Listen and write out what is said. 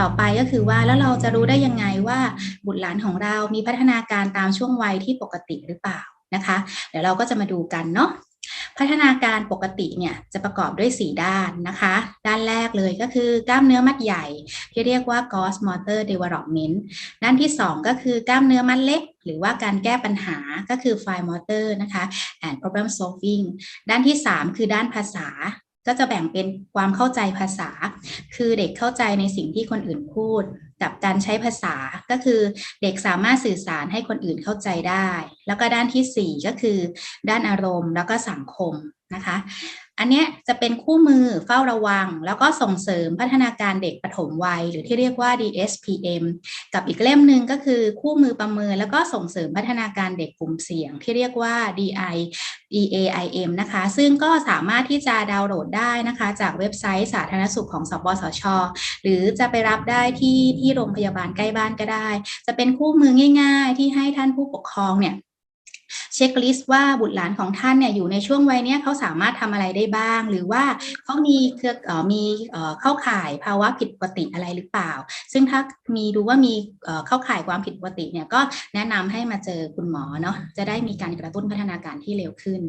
ต่อไปก็คือว่าแล้วเราจะรู้ได้ยังไงว่าบุตรหลานของเรามีพัฒนาการตามช่วงวัยที่ปกติหรือเปล่านะคะ เดี๋ยวเราก็จะมาดูกันเนาะพัฒนาการปกติเนี่ยจะประกอบด้วย 4 ด้านนะคะ ด้านแรกเลยก็คือกล้ามเนื้อมัดใหญ่ ที่เรียกว่า gross motor development ด้านที่ 2 ก็คือกล้ามเนื้อมัดเล็ก หรือว่าการแก้ปัญหาก็คือ fine motor นะคะ and problem solving ด้านที่ 3 คือด้านภาษา ก็จะแบ่งเป็นความเข้าใจภาษา คือเด็กเข้าใจในสิ่งที่คนอื่นพูด กับการใช้ภาษาก็คือเด็กสามารถสื่อสารให้คนอื่นเข้าใจได้ แล้วก็ด้านทีสี่ 4 ก็คือ ด้านอารมณ์แล้วก็สังคมนะคะ อันเนี้ยจะเป็นคู่มือเฝ้าระวัง แล้วก็ส่งเสริมพัฒนาการเด็กปฐมวัย หรือที่เรียกว่า DSPM กับอีกเล่มหนึ่งก็คือคู่มือประเมิน แล้วก็ส่งเสริมพัฒนาการเด็กกลุ่มเสี่ยง ที่เรียกว่า DI EAIM นะคะ ซึ่งก็สามารถที่จะดาวน์โหลดได้นะคะ จากเว็บไซต์สาธารณสุขของสปสช หรือจะไปรับได้ที่ที่โรงพยาบาลใกล้บ้านก็ได้ จะเป็นคู่มือง่าย ๆ ที่ให้ท่านผู้ปกครองเนี่ยเช็คลิสต์ว่าบุตรหลานของท่านเนี่ยอยู่ในช่วงวัยเนี้ยเขาสามารถทำอะไรได้บ้าง หรือว่าเขามีเครืออมีเข้าข่ายภาวะผิดปกติอะไรหรือเปล่า ซึ่งถ้ามีดูว่ามีเอ่อเข้าข่ายความผิดปกติเนี่ยก็แนะนำให้มาเจอคุณหมอเนาะจะได้มีการกระตุ้นพัฒนาการที่เร็วขึ้น